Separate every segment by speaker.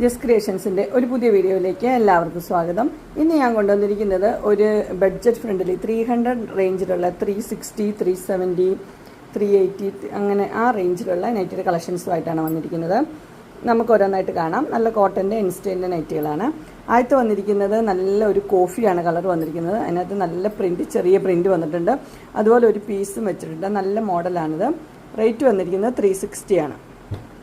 Speaker 1: ജസ് ക്രിയേഷൻസിന്റെ ഒരു പുതിയ വീഡിയോയിലേക്ക് എല്ലാവർക്കും സ്വാഗതം. ഇന്ന് ഞാൻ കൊണ്ടുവന്നിരിക്കുന്നത് ഒരു budget friendly three hundred റേഞ്ചിലുള്ള three sixty three seventy three eighty അങ്ങനെ ആ റേഞ്ചിലുള്ള നൈറ്റിയുടെ കളക്ഷൻസുമായിട്ടാണ് വന്നിരിക്കുന്നത്. നമുക്ക് ഓരോന്നായിട്ട് കാണാം. നല്ല കോട്ടന്റെ ഇൻസ്റ്റൈന്റെ നൈറ്റുകളാണ് ആദ്യത്തെ വന്നിരിക്കുന്നത് നല്ല ഒരു കോഫിയാണ് കളർ വന്നിരിക്കുന്നത്. അതിനകത്ത് നല്ല പ്രിന്റ് ചെറിയ പ്രിന്റ് വന്നിട്ടുണ്ട്. അതുപോലെ ഒരു പീസും വെച്ചിട്ടുണ്ട്. നല്ല മോഡലാണിത് റേറ്റ് വന്നിരിക്കുന്നത് ത്രീ സിക്സ്റ്റിയാണ്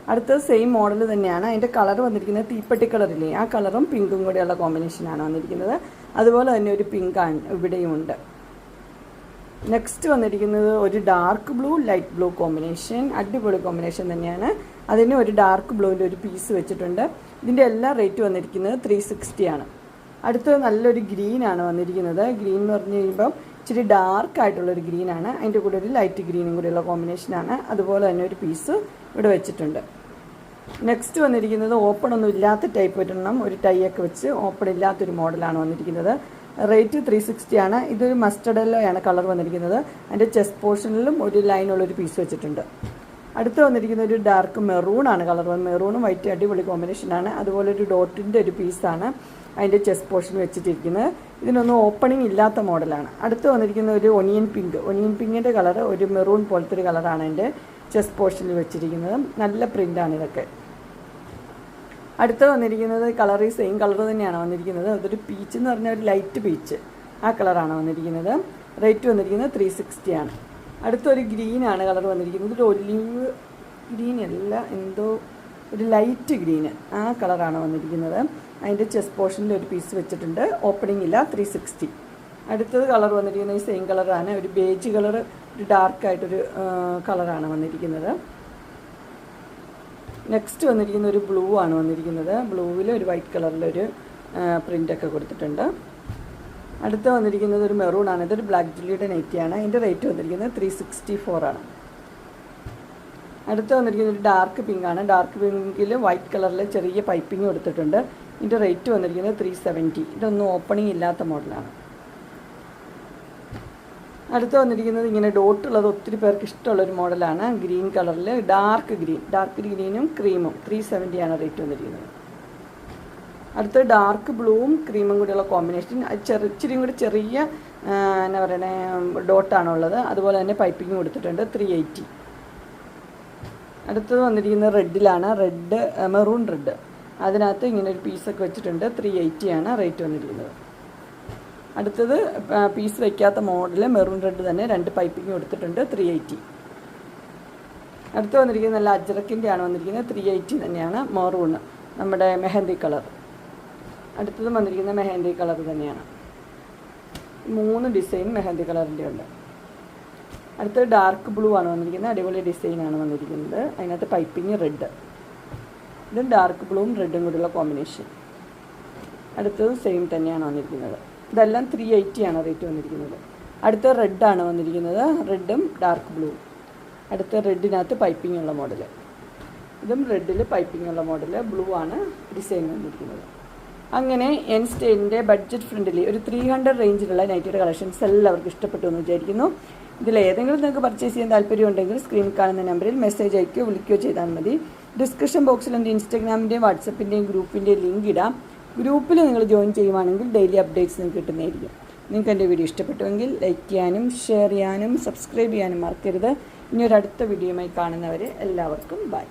Speaker 1: അടുത്തത് സെയിം മോഡൽ തന്നെയാണ്. അതിന്റെ കളർ വന്നിരിക്കുന്നത് തീപ്പെട്ടി കളറില്ലേ ആ കളറും പിങ്കും കൂടെയുള്ള കോമ്പിനേഷനാണ് വന്നിരിക്കുന്നത്. അതുപോലെ തന്നെ ഒരു പിങ്കാണ് ഇവിടെയും ഉണ്ട്. നെക്സ്റ്റ് വന്നിരിക്കുന്നത് ഒരു dark blue light blue combination അടിപൊളി കോമ്പിനേഷൻ തന്നെയാണ്. അതിന് ഒരു ഡാർക്ക് ബ്ലൂവിന്റെ ഒരു പീസ് വെച്ചിട്ടുണ്ട്. ഇതിന്റെ എല്ലാ റേറ്റ് വന്നിരിക്കുന്നത് ത്രീ സിക്സ്റ്റി ആണ്. അടുത്തത് നല്ലൊരു ഗ്രീൻ ആണ് വന്നിരിക്കുന്നത്. ഗ്രീൻ എന്ന് പറഞ്ഞു കഴിയുമ്പം ഇച്ചിരി ഡാർക്ക് ആയിട്ടുള്ളൊരു ഗ്രീനാണ് അതിന്റെ കൂടെ ഒരു ലൈറ്റ് ഗ്രീനും കൂടെയുള്ള കോമ്പിനേഷനാണ് അതുപോലെ തന്നെ ഒരു പീസ് ഇവിടെ വെച്ചിട്ടുണ്ട്. നെക്സ്റ്റ് വന്നിരിക്കുന്നത് ഓപ്പൺ ഒന്നും ഇല്ലാത്ത ടൈപ്പ് ഒരെണ്ണം. ഒരു ടൈ ഒക്കെ വെച്ച് ഓപ്പൺ ഇല്ലാത്തൊരു മോഡലാണ് വന്നിരിക്കുന്നത്. റേറ്റ് ത്രീ സിക്സ്റ്റി ആണ്. ഇതൊരു മസ്റ്റർഡ് ആണ് കളർ വന്നിരിക്കുന്നത്. അതിന്റെ ചെസ്റ്റ് പോർഷനിലും ഒരു ലൈനുള്ളൊരു പീസ് വെച്ചിട്ടുണ്ട്. അടുത്ത് വന്നിരിക്കുന്ന ഒരു ഡാർക്ക് മെറൂൺ ആണ് കളർ മെറൂണും വൈറ്റ് അടിപൊളി കോമ്പിനേഷനാണ് അതുപോലെ ഒരു ഡോട്ടിന്റെ ഒരു പീസാണ് അതിന്റെ ചെസ്റ്റ് പോർഷൻ വെച്ചിട്ടിരിക്കുന്നത്. ഇതിനൊന്നും ഓപ്പണിംഗ് ഇല്ലാത്ത മോഡലാണ് അടുത്ത് വന്നിരിക്കുന്ന ഒരു ഒനിയൻ പിങ്ക് ഒനിയൻ പിങ്കിന്റെ കളർ ഒരു മെറൂൺ പോലത്തെ ഒരു കളറാണ് അതിന്റെ ചെസ്റ്റ് പോർഷനിൽ വെച്ചിരിക്കുന്നത് നല്ല പ്രിന്റാണ് ഇതൊക്കെ. അടുത്ത് വന്നിരിക്കുന്നത് കളർ ഈ സെയിം കളർ തന്നെയാണ് വന്നിരിക്കുന്നത്. അതൊരു പീച്ച് എന്ന് പറഞ്ഞാൽ ഒരു ലൈറ്റ് പീച്ച്. ആ കളറാണ് വന്നിരിക്കുന്നത്. റേറ്റ് വന്നിരിക്കുന്നത് ത്രീ സിക്സ്റ്റിയാണ് അടുത്തൊരു ഗ്രീനാണ് കളർ വന്നിരിക്കുന്നത്. ഒരു ഒലിവ് ഗ്രീൻ അല്ല എന്തോ ഒരു ലൈറ്റ് ഗ്രീന് ആ കളറാണ് വന്നിരിക്കുന്നത്. അതിന്റെ ചെസ്റ്റ് പോർഷനിൽ ഒരു പീസ് വെച്ചിട്ടുണ്ട്. ഓപ്പണിംഗ് ഇല്ല ത്രീ സിക്സ്റ്റി. അടുത്തത് കളർ വന്നിരിക്കുന്നത് ഈ സെയിം കളറാണ്. ഒരു ബേജ് കളർ ഡാർക്കായിട്ടൊരു കളറാണ് വന്നിരിക്കുന്നത്. നെക്സ്റ്റ് വന്നിരിക്കുന്ന ഒരു ബ്ലൂ ആണ് വന്നിരിക്കുന്നത്. ബ്ലൂവിൽ ഒരു വൈറ്റ് കളറിലൊരു പ്രിന്റൊക്കെ കൊടുത്തിട്ടുണ്ട്. അടുത്ത് വന്നിരിക്കുന്നത് ഒരു മെറൂൺ ആണ്. ഇതൊരു ബ്ലാക്ക് ജില്ലിയുടെ നെറ്റിയാണ് അതിന്റെ റേറ്റ് വന്നിരിക്കുന്നത് ത്രീ സിക്സ്റ്റി ആണ്. അടുത്ത് വന്നിരിക്കുന്നത് ഒരു ഡാർക്ക് പിങ്ക് ആണ്. ഡാർക്ക് പിങ്കിൽ വൈറ്റ് കളറിൽ ചെറിയ പൈപ്പിംഗ് കൊടുത്തിട്ടുണ്ട്. ഇതിന്റെ റേറ്റ് വന്നിരിക്കുന്നത് ത്രീ സെവന്റി ഇതൊന്നും ഓപ്പണിംഗ് ഇല്ലാത്ത മോഡലാണ്. അടുത്ത് വന്നിരിക്കുന്നത് ഇങ്ങനെ ഡോട്ട് ഉള്ളത് ഒത്തിരി പേർക്ക് ഇഷ്ടമുള്ള ഒരു മോഡലാണ്. ഗ്രീൻ കളറിൽ ഡാർക്ക് ഗ്രീൻ. ഡാർക്ക് ഗ്രീനും ക്രീമും ത്രീ സെവന്റിയാണ് റേറ്റ് വന്നിരിക്കുന്നത്. അടുത്ത് ഡാർക്ക് ബ്ലൂവും ക്രീമും കൂടിയുള്ള കോമ്പിനേഷൻ. ചെറു ഇച്ചിരിയും കൂടി ചെറിയ എന്നാ പറയണേ ഡോട്ടാണുള്ളത് അതുപോലെ തന്നെ പൈപ്പിംഗ് കൊടുത്തിട്ടുണ്ട്. Three eighty. അടുത്തത് വന്നിരിക്കുന്നത് റെഡിലാണ്. Red maroon red. അതിനകത്ത് ഇങ്ങനെ ഒരു പീസൊക്കെ വെച്ചിട്ടുണ്ട്. ത്രീ എയ്റ്റിയാണ് റേറ്റ് വന്നിരിക്കുന്നത്. അടുത്തത് പീസ് വയ്ക്കാത്ത മോഡൽ മെറൂൺ റെഡ് തന്നെ രണ്ട് പൈപ്പിംഗ് കൊടുത്തിട്ടുണ്ട് ത്രീ എയ്റ്റി അടുത്ത് വന്നിരിക്കുന്നത് നല്ല അജ്രക്കിന്റെ ആണ് വന്നിരിക്കുന്നത് ത്രീ എയ്റ്റി തന്നെയാണ് മെറൂൺ നമ്മുടെ മെഹന്തി കളർ. അടുത്തത് വന്നിരിക്കുന്ന മെഹന്തി കളർ തന്നെയാണ്. മൂന്ന് ഡിസൈൻ മെഹന്തി കളറിന്റെ ഉണ്ട്. അടുത്തത് ഡാർക്ക് ബ്ലൂ ആണ് വന്നിരിക്കുന്നത് അടിപൊളി ഡിസൈനാണ് വന്നിരിക്കുന്നത്. അതിനകത്ത് പൈപ്പിംഗ് റെഡ്. ഇതും ഡാർക്ക് ബ്ലൂവും റെഡും കൂടിയുള്ള കോമ്പിനേഷൻ. അടുത്തത് സെയിം തന്നെയാണ് വന്നിരിക്കുന്നത്. ഇതെല്ലാം ത്രീ എയ്റ്റി ആണ് റേറ്റ് വന്നിരിക്കുന്നത്. അടുത്ത റെഡാണ് വന്നിരിക്കുന്നത്. റെഡും ഡാർക്ക് ബ്ലൂ അടുത്ത റെഡിനകത്ത് പൈപ്പിംഗ് ഉള്ള മോഡൽ ഇതും റെഡിൽ പൈപ്പിംഗ് ഉള്ള മോഡൽ ബ്ലൂ ആണ് ഡിസൈൻ വന്നിരിക്കുന്നത്. അങ്ങനെ എൻ സ്റ്റൈലിന്റെ ബഡ്ജറ്റ് ഫ്രണ്ട്ലി ഒരു ത്രീ ഹൺഡ്രഡ് റേഞ്ചിലുള്ള നൈറ്റിയുടെ കളക്ഷൻസ് എല്ലാവർക്കും ഇഷ്ടപ്പെട്ടു എന്ന് വിചാരിക്കുന്നു. ഇതിൽ ഏതെങ്കിലും നിങ്ങൾക്ക് പർച്ചേസ് ചെയ്യാൻ താല്പര്യമുണ്ടെങ്കിൽ സ്ക്രീനിൽ കാണുന്ന നമ്പറിൽ മെസ്സേജ് അയക്കുകയോ വിളിക്കുകയോ ചെയ്താൽ മതി. ഡിസ്ക്രിപ്ഷൻ ബോക്സിൽ എന്റെ ഇൻസ്റ്റാഗ്രാമിന്റെയും വാട്സപ്പിന്റെയും ഗ്രൂപ്പിന്റെയും ലിങ്ക് ഇടാം. ഗ്രൂപ്പിൽ നിങ്ങൾ ജോയിൻ ചെയ്യുവാണെങ്കിൽ ഡെയിലി അപ്ഡേറ്റ്സ് നിങ്ങൾക്ക് കിട്ടുന്നതായിരിക്കും. നിങ്ങൾക്ക് എന്റെ വീഡിയോ ഇഷ്ടപ്പെട്ടുവെങ്കിൽ ലൈക്ക് ചെയ്യാനും ഷെയർ ചെയ്യാനും സബ്സ്ക്രൈബ് ചെയ്യാനും മറക്കരുത്. ഇനി ഒരു അടുത്ത വീഡിയോയുമായി കാണുന്നവരെ എല്ലാവർക്കും ബൈ.